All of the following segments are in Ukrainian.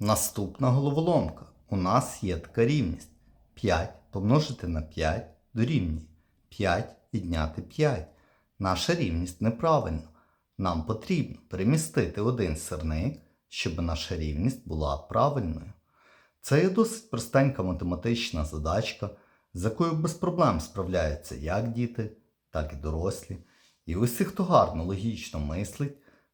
Наступна головоломка. У нас є така рівність. 5 помножити на 5 дорівнює 5 відняти 5. Наша рівність неправильна. Нам потрібно перемістити один сирник, щоб наша рівність була правильною. Це є досить простенька математична задачка, з якою без проблем справляються як діти, так і дорослі. І усі, хто гарно логічно мислить,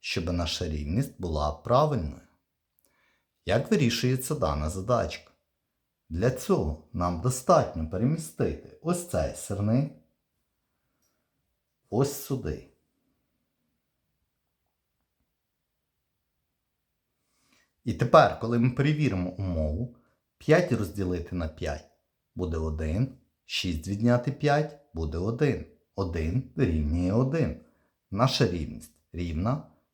щоб наша рівність була правильною. Як вирішується дана задачка? Для цього нам достатньо перемістити ось цей сирник ось сюди. І тепер, коли ми перевіримо умову, 5 розділити на 5 буде 1, 6 відняти 5 буде 1. 1 дорівнює 1. Наша рівність рівна.